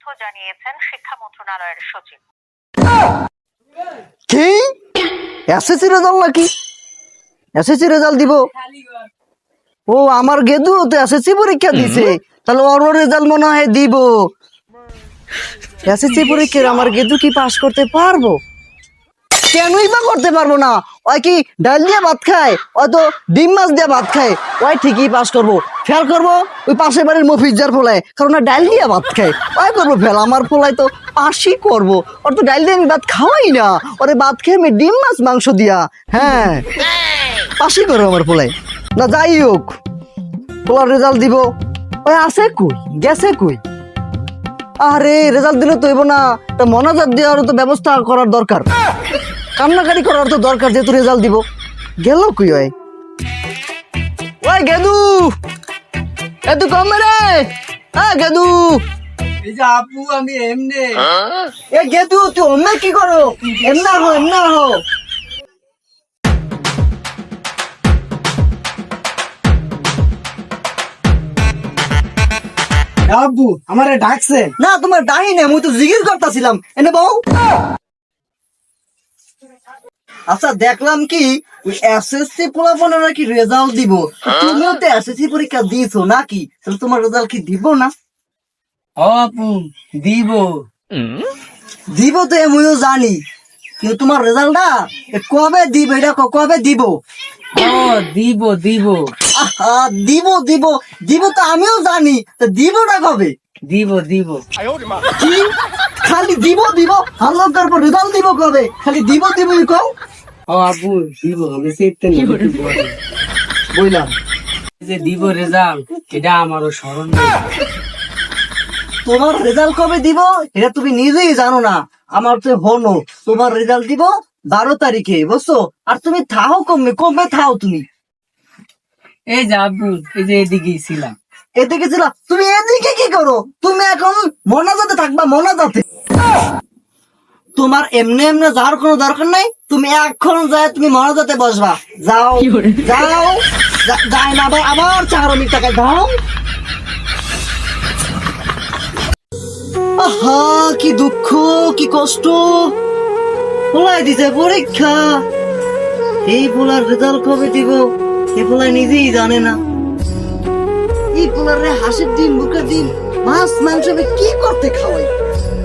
তথ্য জানিয়েছেন শিক্ষা মন্ত্রণালয়ের সচিব। কি? এসএসসি রেজাল্ট নাকি? এসএসসি রেজাল্ট দিব? ও আমার গেদু তো এসএসসি পরীক্ষা দিছে। তাহলে ওর রেজাল্ট মনে হয় দিব। এসএসসি পরীক্ষার আমার গেদু কি পাস করতে পারব? কেনই বা করতে পারব না? ওই কি ডাল দিয়ে ভাত খায়? ওই তো ডিম মাছ দিয়ে ভাত খায়? ওই ঠিকই পাস করব। ফেল করব ওই পাশের বাড়ির মফিজার ফোলায় কারণ ডাল দিয়ে ভাত খায়। ওই করব ফেল, আমার ফোলায় তো পাশই করব। ওর তো ডাল দিয়ে আমি ভাত খাওয়াই না। ওরে ভাত খেয়ে আমি ডিম মাছ, মাংস দিয়া। হ্যাঁ। পাশই করব আমার ফোলায় না, যাই হোক। পোলার রেজাল্ট দিব। ওই আছে কই? গেছে কই? আরে রেজাল্ট দিলে তো না। তা মনাজাত দেওয়ার তো ব্যবস্থা করার দরকার। কান্নাকারি করার তো দরকার যেহেতু রেজাল্ট দিব। গেল কই ওই? ওই গেদু! গেদু কম রে! হ্যাঁ গেদু! এই যে আপু আমি এমনে। এ গেদু তুই অন্য কি করো? এমনা হো এমনা হো আব্বু আমারে ডাকছে। না তোমার ডাহি না মুই তো জিজ্ঞেস করতেছিলাম। এনে বউ। আচ্ছা দেখলাম কি এসএসসি পোলাপনের নাকি রেজাল্ট দিব। তুমিও তো এসএসসি পরীক্ষা দিয়েছ নাকি? তাহলে তোমার রেজাল্ট কি দিব না? আপু দিব। দিব তো আমিও জানি। কিন্তু তোমার রেজাল্টটা কবে দিব এটা কবে দিব? ও দিব দিব। দিব দিব দিব তো আমিও জানি। তো দিবটা কবে? দিব দিব। কি? খালি দিব দিব? হাল্লা তারপর রেজাল্ট দিব কবে? খালি দিব দিব কও। ও আপু দিব আমি সেটা বললাম যে দিব রেজাল্ট এটা আমারও স্মরণ। তোমার রেজাল্ট কবে দিব? এটা তুমি নিজেই জানো না। আমার তো হনো তোমার রেজাল্ট দিব বারো তারিখে বুঝছ? আর তুমি থাও কমবে কমবে থাও তুমি। এই যে আব্বু এই যে এদিকেই ছিলাম। এদিকে ছিল তুমি এদিকে কি করো? তুমি এখন মনাজাতে থাকবা মনাজাতে। তোমার এমনি এমনি যাওয়ার কোনো দরকার নাই? তুমি এখন যায় তুমি মনাজাতে বসবা। যাও যাও। যা- যায় না আবার আবার চারমিক টাকায় দাও আহা কি দুঃখ কি কষ্ট। পোলাই দিছে পরীক্ষা। এই পোলার রেজাল্ট কবে দিব? এই পোলাই নিজেই জানে না। এই পোলারে হাসির মুখের দিন মাছ মাংস আমি কি করতে খাওয়াই?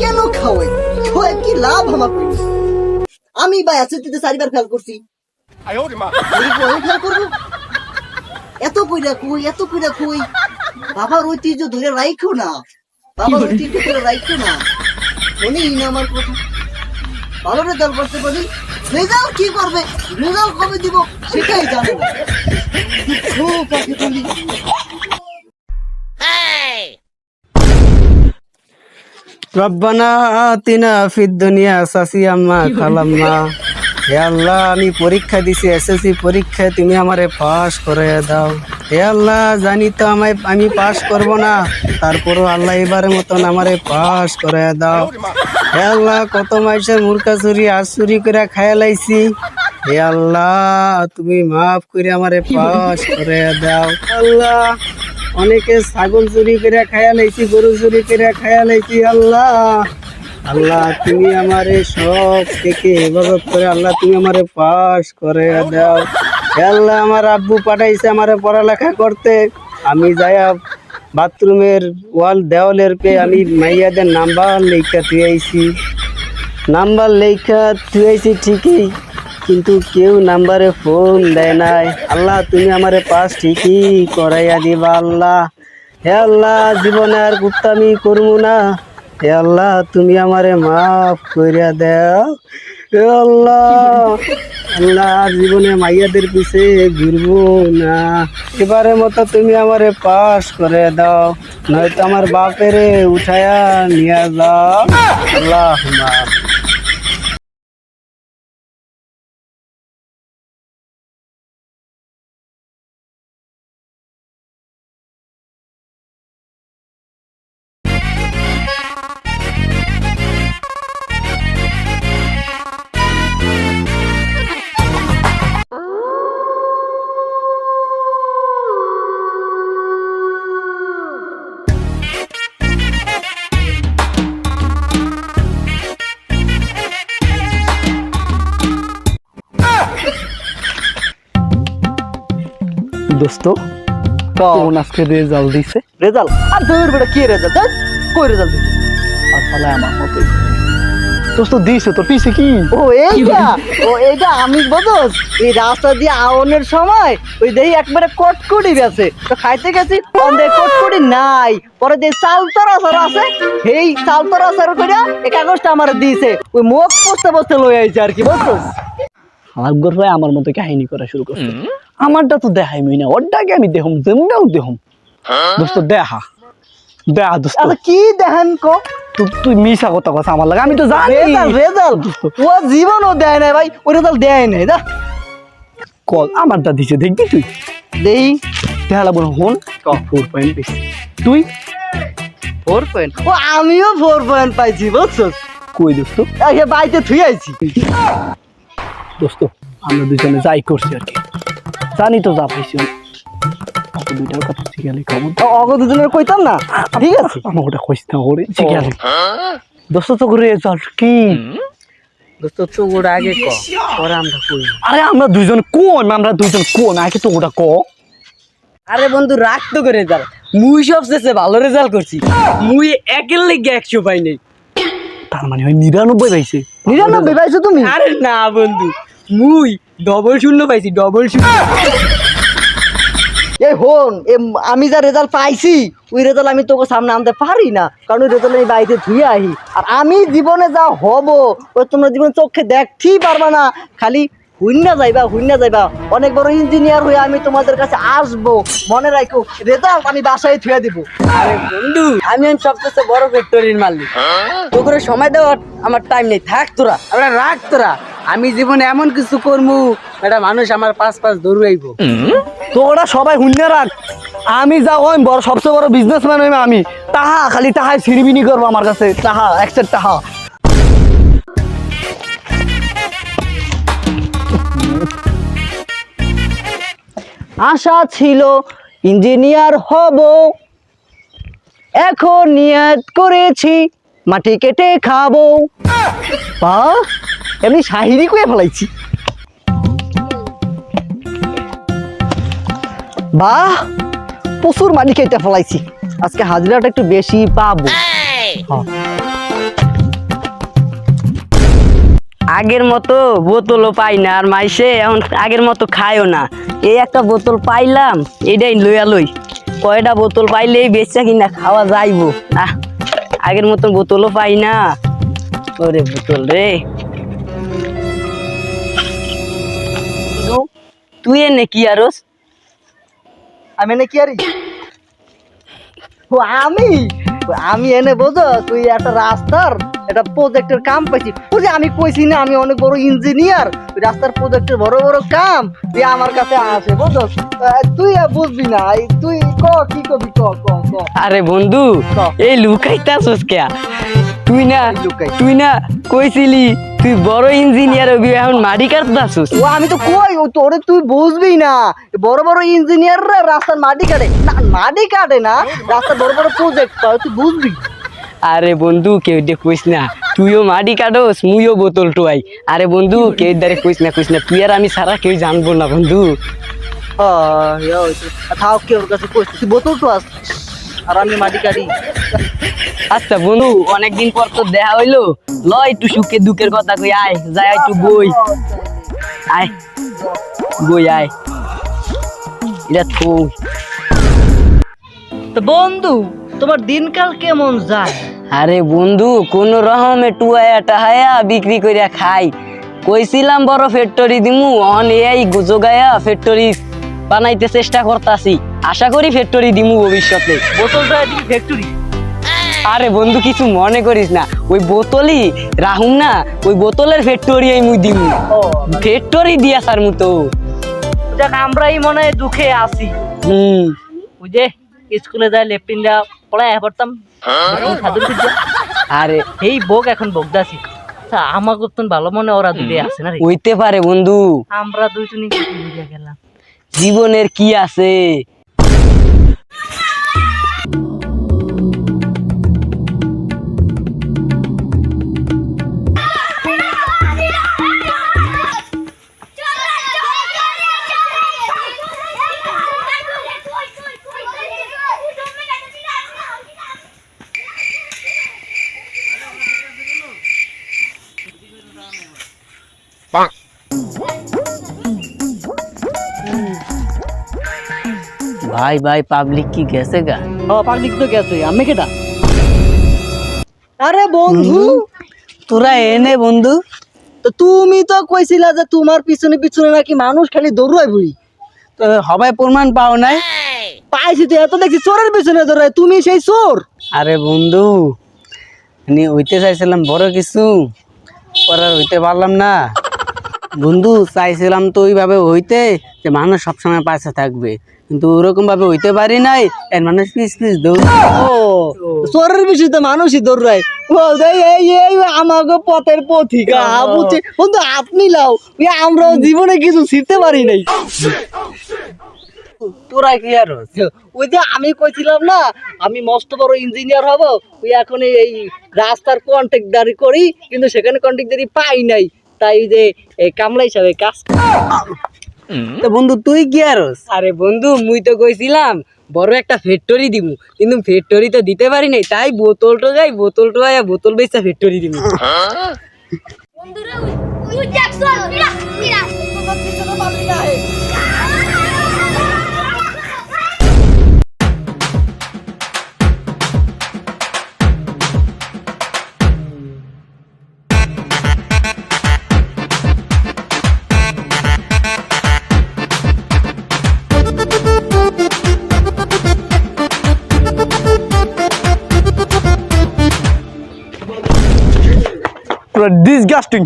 কেন খাওয়াই? খাওয়াই কি লাভ আমার আমি বা অ্যাসিডিতে চারিবার ফেল করছি। ফেল করব? এত কইরা কই এত কইরা কই? বাবার ঐতিহ্য ধরে রাইখো না। বাবার ঐতিহ্য ধরে রাইখো না। মনেই না আমার কথা। ভালো রেজাল্ট করতে পারি? রেজাল্ট কি করবে? রেজাল্ট কবে দিব? সেটাই জানো রব্বানা আতিনা ফিদ দুনিয়া সাসি আম্মা খালাম্মা। হে আল্লাহ আমি পরীক্ষা দিছি এসএসসি পরীক্ষায় তুমি আমারে পাস করে দাও। হে আল্লাহ, জানি তো আমায়, আমি পাস করব না। তারপরও আল্লাহ এবারের মতন আমারে পাস করে দাও। হে আল্লাহ, কত মাইসের মুরকা চুরি আর চুরি করে খায়া লাইছি। হে আল্লাহ, তুমি মাফ করে আমারে পাস করে দাও। আল্লাহ, অনেকে ছাগল চুরি করে খায়া লাইছি, গরু চুরি করে খায়া লাইছি আল্লাহ। আল্লাহ, তুমি আমারে সব থেকে হেফাজত করে, আল্লাহ, তুমি আমারে পাস করে দাও। আল্লাহ আমার আব্বু পাঠাইছে আমারে পড়ালেখা করতে। আমি যাইয়া বাথরুমের ওয়াল, দেওয়ালের পে আমি মাইয়াদের নাম্বার লেখা তুইছি নাম্বার লেখা তুইছি ঠিকই, কিন্তু কেউ নাম্বারে ফোন দেয় নাই। আল্লাহ, তুমি আমারে পাস ঠিকই করাইয়া দিবা, আল্লাহ। হে আল্লাহ, জীবনে আর গুপ্তামি করব না। হে আল্লাহ, তুমি আমারে মাফ করিয়া দেও। হে আল্লাহ আল্লাহ জীবনে মাইয়াদের পিছে ঘুরবো না। এবারে মতো তুমি আমারে পাশ করে দাও, নয়তো আমার বাপেরে উঠায়া নিয়ে যাও। আল্লাহ দোস্ত। আজকে রেজাল্ট দিছে? রেজাল্ট আর তোর বেটা কি রেজাল্ট কই রেজাল্ট দিছে? আর তাহলে আমার মতো দোস্ত দিছে তোর পিছে কি? ও এইটা ও এইটা আমি বদস এই রাস্তা দিয়ে আওনের সময় ওই দেখি একবারে কটকটি গেছে। তো খাইতে গেছি অন্ধে কটকটি নাই। পরে যে চালতর আসার আছে সেই চালতর আসার করে এই কাগজটা আমার দিয়েছে ওই মুখ পোস্তে পোস্তে লই আইছে আর কি বুঝছস আমার গর্ব আমার মতো কাহিনী করা শুরু করছে। আমারটা তো দেখাই মই না ওরটাকে আমি দেখুম যেমনাও দেখুম দোস্ত দেখা। দেখা দোস্ত। আচ্ছা কি দেখেন কো? তুই মিশা কথা কথা আমার লাগে আমি তো জানি। রেজাল্ট ও জীবনও দেয় নাই ভাই ওই রেজাল্ট দেয় নাই দা কল আমারটা দিছে দেখবি তুই? দেই। দেখালা বল হন। ফোর পয়েন্ট বেশি তুই? ফোর পয়েন্ট ও আমিও ফোর পয়েন্ট পাইছি বুঝছস কই দোস্ত? বাইতে থুই আইছি। দোস্ত আমরা দুজনে যাই করছি আর কি। জানি তো যা পাইছি। দুইটার কথা শিখালে খবর অগ দুজনের কইতাম না? ঠিক আছে। আমার ওটা কইস না ওরে শিখালে দোস্ত তো করে রেজাল্ট কি? দোস্ত তো ওটা আগে ক পরে আমরা কই? আরে আমরা দুইজন কোন? আমরা দুইজন কোন? আগে তো ওটা ক। আরে বন্ধু রাগ তো করে রেজাল্ট মুই সবচেয়ে ভালো রেজাল্ট করছি। মুই একের লেগে একশো পাই নাই। তার মানে ওই নিরানব্বই পাইছে। নিরানব্বই পাইছো তুমি? আরে না বন্ধু। মুই ডবল শূন্য পাইছি ডবল শূন্য। এই হন এ আমি যা রেজাল্ট পাইছি ওই রেজাল্ট আমি তোকে সামনে আনতে পারি না কারণ ওই রেজাল্ট আমি বাড়িতে ধুয়ে আহি। আর আমি জীবনে যা হব ওই তোমরা জীবনে চোখে দেখতেই পারবা না খালি হুইনা যাইবা হুইনা যাইবা। অনেক বড় ইঞ্জিনিয়ার হয়ে আমি তোমাদের কাছে আসব মনে রাখো রেজাল্ট আমি বাসায় ধুয়ে দিব। আরে বন্ধু আমি আমি সবচেয়ে বড় ফ্যাক্টরির মালিক। তো করে সময় দেওয়ার আমার টাইম নেই। থাক তোরা আমরা রাখ তোরা। আমি জীবনে এমন কিছু করব এটা মানুষ আমার পাঁচ পাঁচ দৌড়াইব। তো ওরা সবাই শূন্য রাখ আমি যা ওই বড় সবচেয়ে বড় বিজনেসম্যান হইম আমি। তাহা খালি তাহাই সিরিবিনি করব আমার কাছে। তাহা একসেট তাহা। আশা ছিল ইঞ্জিনিয়ার হব। এখন নিয়াত করেছি মাটি কেটে খাব। বা এমনি শাহিরি করে ফেলাইছি। বাহ, প্রচুর মাটি কেটে ফেলাইছি। আজকে হাজিরাটা একটু বেশি পাবো। আগের মতো বোতলও পাই না, আর মাইসে এখন আগের মতো খায়ও না। এই একটা বোতল পাইলাম এটাই লইয়া লই। কয়টা বোতল পাইলেই বেচা কিনা খাওয়া যাইবো। আহ, আগের মতন বোতলও পাই না। ওরে বোতল রে। তুই এনে কি আরস আমি এনে কি আরি ও আমি? আমি এনে বোঝো তুই একটা রাস্তার একটা প্রজেক্টের কাম পাইছি ওই যে আমি কইছি না আমি অনেক বড় ইঞ্জিনিয়ার রাস্তার প্রজেক্টের বড় বড় কাম তুই আমার কাছে আসে বুঝো? তুই আর বুঝবি না এই তুই ক কি কবি ক ক ক। আরে বন্ধু এই লুকাইতাছস কে তুই না তুই না কইছিলি তুই বড় ইঞ্জিনিয়ার হবি এখন মাটি কাটতাছস ও আমি তো কই ও তোরে তুই বুঝবি না। বড় বড় ইঞ্জিনিয়াররা রাস্তার মাটি কাটে। না মাটি কাটে না রাস্তার বড় বড় প্রজেক্ট তুই বুঝবি। আরে বন্ধু কেউ দিয়ে কইস না তুইও মাটি কাটোস মুইও বোতল টোয়াই। আরে বন্ধু কেউ দ্বারে কইস না কইস না তুই আর আমি সারা কেউ জানব না বন্ধু। থাও কে ওর কাছে কইছি তুই বোতল আস আর আমি মাটি কাটি আচ্ছা বন্ধু অনেকদিন পর তো দেখা হইল। ল একটু সুখে দুঃখের কথা কই আয় যাই একটু বই। আয় বই আয়। এটা থুই তো বন্ধু তোমার দিনকাল কেমন যায়? আরে বন্ধু কোন রকমে টুয়ায়া টাহায়া বিক্রি করিয়া খাই। কইছিলাম বড় ফ্যাক্টরি দিমু অন এই জোগায়া ফ্যাক্টরি বানাইতে চেষ্টা করতাছি। আশা করি ফ্যাক্টরি দিমু ভবিষ্যতে। বোতলটা এদিকে ফ্যাক্টরি আরে বন্ধু কিছু মনে করিস না। ওই বোতলই রাহুম না ওই বোতলের ফ্যাক্টরি মুই দিমু। ফ্যাক্টরি দিয়া সার মতো দেখ আমরাই মনে হয় দুঃখে আছি। হুম। যে স্কুলে যায় লেফটিনরা পড়ায় পড়তাম। বিদ্যা। আরে। এই বোক এখন বকদাসি। আচ্ছা আমাকে তো ভালো মনে ওরা দুটো আছে না রে? হইতে পারে বন্ধু। আমরা দুইজনই বুঝে গেলাম। জীবনের কি আছে? ভাই ভাই পাবলিক কি গেছে গা? ও পাবলিক তো গেছে আমি কেটা আরে বন্ধু। তোরা এনে বন্ধু। তো তুমি তো কইছিলা যে তোমার পিছনে পিছনে নাকি মানুষ খালি দৌড়াই বই তো হবাই প্রমাণ পাও নাই। পাইছি তো এত দেখছি চোরের পিছনে দৌড়াই তুমি সেই চোর। আরে বন্ধু নি হইতে চাইছিলাম বড় কিছু। পরে আর হইতে পারলাম না। বন্ধু চাইছিলাম তো ওইভাবে হইতে যে মানুষ সবসময় পাশে থাকবে। কিন্তু ওরকম ভাবে হইতে পারি নাই এর মানুষ পিস পিস দৌড়। চোরের পিছনে তো মানুষই এই আমাকে পথের পথিকা বুঝছে? বন্ধু আপনি লাও ওই আমরাও জীবনে কিছু শিখতে পারি নাই। তোরা কি আর ওই যে আমি কইছিলাম না আমি মস্ত বড় ইঞ্জিনিয়ার হব ওই এখন এই- এই রাস্তার কন্ট্রাক্টদারি করি কিন্তু সেখানে কন্ট্রাক্টদারি পাই নাই। তাই যে এই কামলা হিসাবে কাজ তো বন্ধু তুই কি আর আরে বন্ধু মুই তো কইছিলাম বড় একটা ফ্যাক্টরি দিমু কিন্তু ফ্যাক্টরি তো দিতে পারি নাই তাই বোতল তো যাই বোতল তো যাই বোতল বেচা ফ্যাক্টরি দিমু বন্ধুরা তুই দেখছ মিরা ডিসগাস্টিং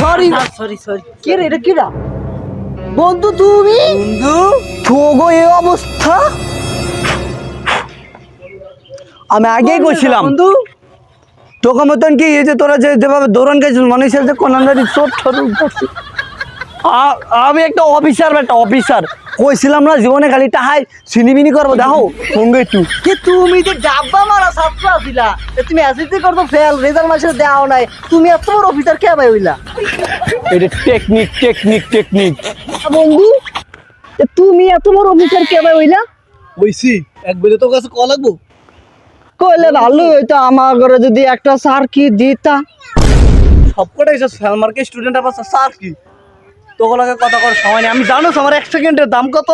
সরি সরি সরি কে রে এটা কিরা বন্ধু তুমি? বন্ধু? তোগো এই অবস্থা? আমি আগেই কইছিলাম। বন্ধু? তোকে মতন কি এই যে তোরা যেভাবে দৌড়ান গেছিস মানুষের যে কোনান্দারি চোট আ- আমি একটা অফিসার একটা অফিসার। কইছিলাম না জীবনে খালি টাহাই সিনিবিনি করব। দেখো সঙ্গে একটু। কি তুমি যে ডাব্বা মারা ছাত্র আছিলা এ তুমি এসএসসি করতো ফেল রেজাল্ট মাসে দেওয়া নাই। তুমি এত বড় অফিসার কে ভাই হইলা? এটা টেকনিক টেকনিক টেকনিক আ, বন্ধু এ তুমি এত বড় অফিসার কে ভাই হইলা? বইছি এক বেজে তোর কাছে কল লাগবো? কইলে ভালো হইতো আমার ঘরে যদি একটা সার কি দিতা। সবকটাই সব মার্কেট স্টুডেন্ট আবার স্যার কি? তোকে লাগে কথা করার সময় নেই। আমি জানো আমার এক সেকেন্ডের দাম কত?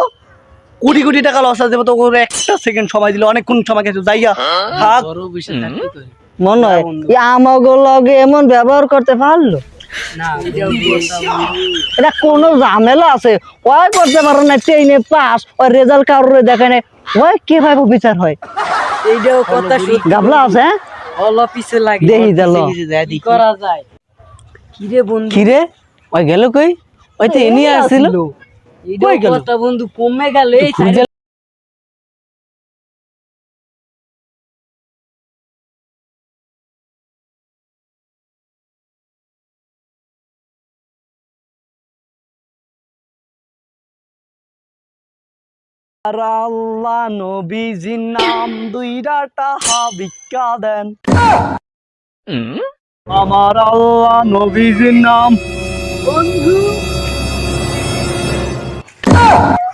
কোটি কোটি টাকা লস আছে তো ওর একটা সেকেন্ড সময় দিলে অনেকক্ষণ সময় গেছে যাইয়া থাক। বড় বিষয় থাকতে মনে হয় আমাগো লগে এমন ব্যবহার করতে পারল? না এটা কোনো ঝামেলা আছে। ওই করতে পারো না টেনে পাস ওই রেজাল্ট কারোর দেখে না ওই কে বিচার হয়? এইটাও কথা গাবলা আছে হ্যাঁ? লাগে। দেহি দিল করা যায়। বন্ধু? ওই গেল কই? ওই তো এনি আসছিল কই গেল? কথা বন্ধু কমে গেল এই আল্লাহ নবীজির নাম দুইটা টাহা ভিক্ষা দেন। আমার আল্লাহ নবীজির নাম। বন্ধু Oh!